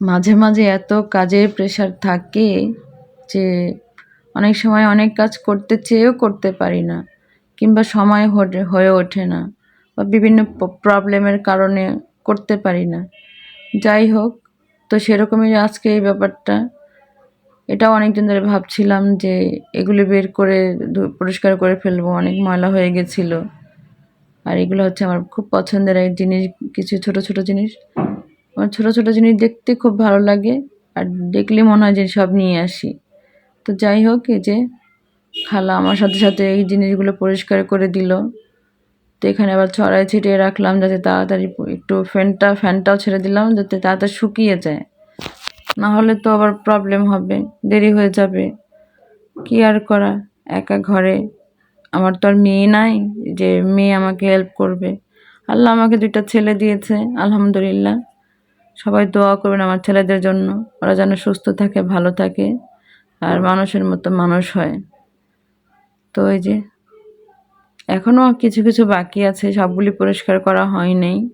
মাঝে মাঝে এত কাজের প্রেশার থাকে যে অনেক সময় অনেক কাজ করতে চেয়েও করতে পারি না, কিংবা সময় হয়ে ওঠে না বা বিভিন্ন প্রবলেমের কারণে করতে পারি না। যাই হোক, তো সেরকমই আজকে এই ব্যাপারটা। এটাও অনেকদিন ধরে ভাবছিলাম যে এগুলি বের করে পরিষ্কার করে ফেলব, অনেক ময়লা হয়ে গেছিল। আর এগুলো হচ্ছে আমার খুব পছন্দের এক জিনিস, কিছু ছোট ছোট জিনিস। আমার ছোটো ছোটো জিনিস দেখতে খুব ভালো লাগে, আর দেখলে মনে হয় যে সব নিয়ে আসি। তো যাই হোক, এই যে খালা আমার সাথে সাথে এই জিনিসগুলো পরিষ্কার করে দিল। তো এখানে আবার ছড়াই ছিটিয়ে রাখলাম যাতে তাড়াতাড়ি একটু ফ্যানটা, ফ্যানটাও ছেড়ে দিলাম যাতে তাড়াতাড়ি শুকিয়ে যায়। না হলে তো আবার প্রবলেম হবে, দেরি হয়ে যাবে। কি আর করা, একা ঘরে। আমার তো আর মেয়ে নাই, যে মেয়ে আমাকে হেল্প করবে। আল্লাহ আমাকে দুইটা ছেলে দিয়েছে, আলহামদুলিল্লাহ। সবাই দোয়া করবেন আমার ছেলেদের জন্য। ওরা যেন সুস্থ থাকে, ভালো থাকে, আর মানুষের মতো মানুষ হয়। তো এই যে এখনও কিছু কিছু বাকি আছে, সবগুলি পরিষ্কার করা হয় নাই।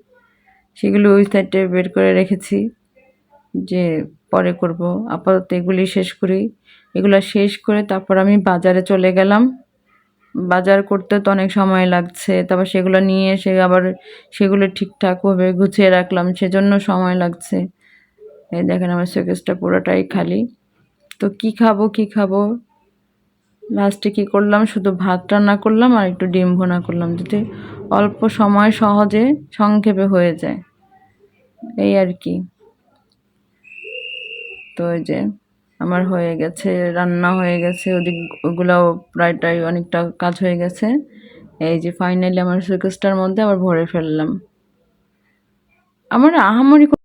সেগুলো ওই সাইডে বের করে রেখেছি যে পরে করব। আপাতত এগুলি শেষ করি। এগুলো শেষ করে তারপর আমি বাজারে চলে গেলাম। বাজার করতে তো অনেক সময় লাগছে, তারপর সেগুলো নিয়ে এসে আবার সেগুলো ঠিকঠাকভাবে গুছিয়ে রাখলাম, সেজন্য সময় লাগছে। এই দেখেন আমার শোকেসটা পুরোটাই খালি। তো কি খাব কি খাব? লাস্টে কি করলাম? শুধু ভাত রান্না করলাম আর একটু ডিম ভুনা করলাম, যাতে অল্প সময় সহজে সংক্ষেপে হয়ে যায়। এই আর কি। তো যে আমার হয়ে গেছে, রান্না হয়ে গেছে, ওদিক ওগুলাও প্রায়টাই অনেকটা কাজ হয়ে গেছে। এই যে ফাইনালি আমার সুকেসটার মধ্যে আবার ভরে ফেললাম। আমার আহামরি